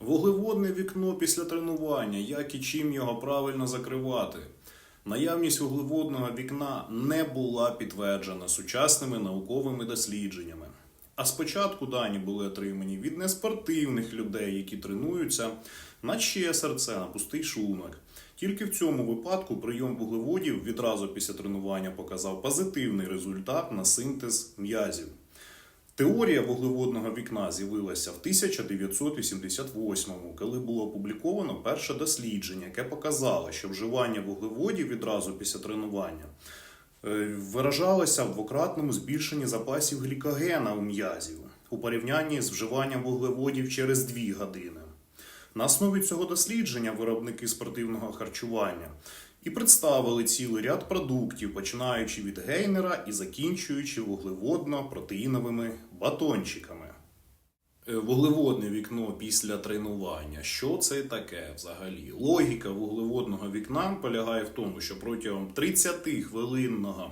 Вуглеводне вікно після тренування, як і чим його правильно закривати. Наявність вуглеводного вікна не була підтверджена сучасними науковими дослідженнями. А спочатку дані були отримані від неспортивних людей, які тренуються на ще серце, на пустий шлунок. Тільки в цьому випадку прийом вуглеводів відразу після тренування показав позитивний результат на синтез м'язів. Теорія вуглеводного вікна з'явилася в 1988-му, коли було опубліковано перше дослідження, яке показало, що вживання вуглеводів відразу після тренування е, виражалося в двократному збільшенні запасів глікогена у м'язів у порівнянні з вживанням вуглеводів через 2 години. На основі цього дослідження виробники спортивного харчування і представили цілий ряд продуктів, починаючи від гейнера і закінчуючи вуглеводно-протеїновими батончиками. Е, Вуглеводне вікно після тренування. Що це таке взагалі? Логіка вуглеводного вікна полягає в тому, що протягом 30-хвилинного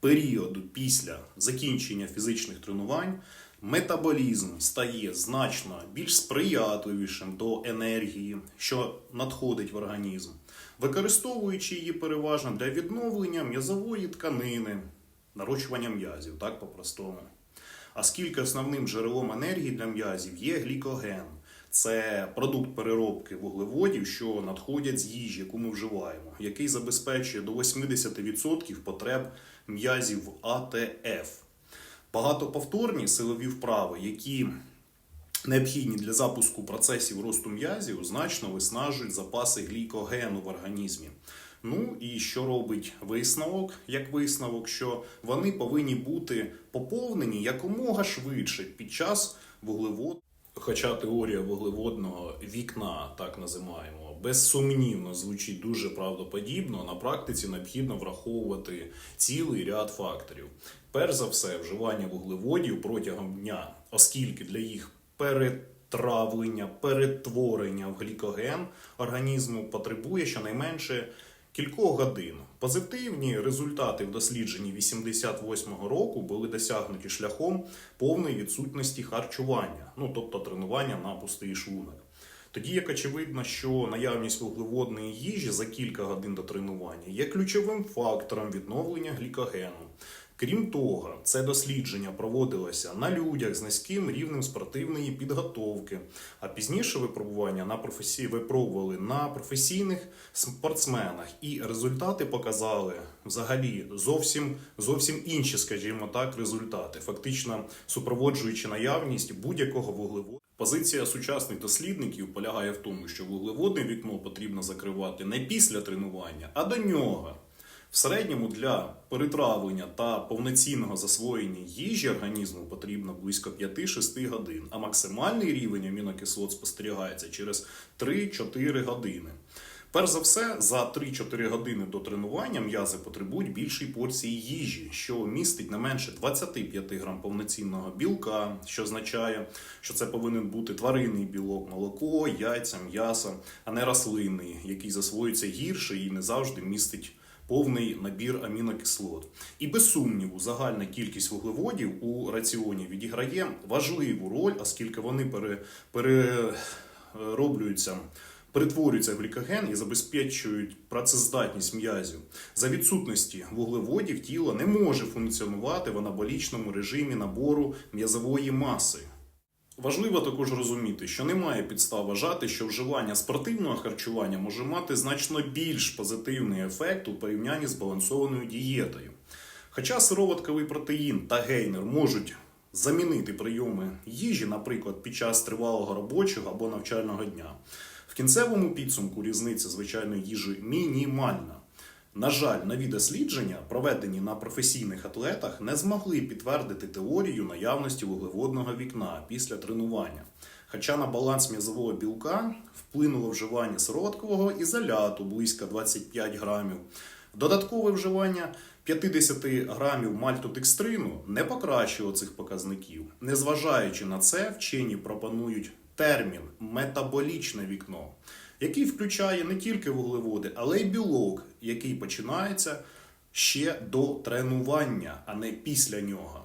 періоду після закінчення фізичних тренувань метаболізм стає значно більш сприятливішим до енергії, що надходить в організм, використовуючи її переважно для відновлення м'язової тканини, нарощування м'язів, так по-простому. Оскільки основним джерелом енергії для м'язів є глікоген. Це продукт переробки вуглеводів, що надходять з їжі, яку ми вживаємо, який забезпечує до 80% потреб м'язів АТФ. Багатоповторні силові вправи, які необхідні для запуску процесів росту м'язів, значно виснажують запаси глікогену в організмі. Ну і що робить висновок, як висновок, що вони повинні бути поповнені якомога швидше під час вуглевод. Хоча теорія вуглеводного вікна, так називаємо, безсумнівно звучить дуже правдоподібно, на практиці необхідно враховувати цілий ряд факторів. Перш за все, вживання вуглеводів протягом дня, оскільки для їх перетравлення, перетворення в глікоген організму потребує щонайменше кількох годин. Позитивні результати в дослідженні 88-го року були досягнуті шляхом повної відсутності харчування, ну тобто тренування на пустий шлунок. Тоді як очевидно, що наявність вуглеводної їжі за кілька годин до тренування є ключовим фактором відновлення глікогену. Крім того, це дослідження проводилося на людях з низьким рівнем спортивної підготовки, а пізніше випробування на професії випробували на професійних спортсменах, і результати показали взагалі зовсім зовсім інші, скажімо так, результати, фактично супроводжуючи наявність будь-якого вуглеводу. Позиція сучасних дослідників полягає в тому, що вуглеводне вікно потрібно закривати не після тренування, а до нього. В середньому для перетравлення та повноцінного засвоєння їжі організму потрібно близько 5-6 годин, а максимальний рівень амінокислот спостерігається через 3-4 години. Перш за все, за 3-4 години до тренування м'язи потребують більшої порції їжі, що містить не менше 25 грам повноцінного білка, що означає, що це повинен бути тваринний білок, молоко, яйця, м'ясо, а не рослинний, який засвоюється гірше і не завжди містить повний набір амінокислот. І без сумніву, загальна кількість вуглеводів у раціоні відіграє важливу роль, оскільки вони пере, перероблюються. Перетворюються в глікоген і забезпечують працездатність м'язів. За відсутності вуглеводів тіло не може функціонувати в анаболічному режимі набору м'язової маси. Важливо також розуміти, що немає підстав вважати, що вживання спортивного харчування може мати значно більш позитивний ефект у порівнянні з балансованою дієтою. Хоча сироватковий протеїн та гейнер можуть замінити прийоми їжі, наприклад, під час тривалого робочого або навчального дня, в кінцевому підсумку різниця звичайної їжі мінімальна. На жаль, нові дослідження, проведені на професійних атлетах, не змогли підтвердити теорію наявності вуглеводного вікна після тренування. Хоча на баланс м'язового білка вплинуло вживання сироваткового ізоляту близько 25 грамів. Додаткове вживання 50 грамів мальтодекстрину не покращило цих показників. Незважаючи на це, вчені пропонують термін метаболічне вікно, який включає не тільки вуглеводи, але й білок, який починається ще до тренування, а не після нього.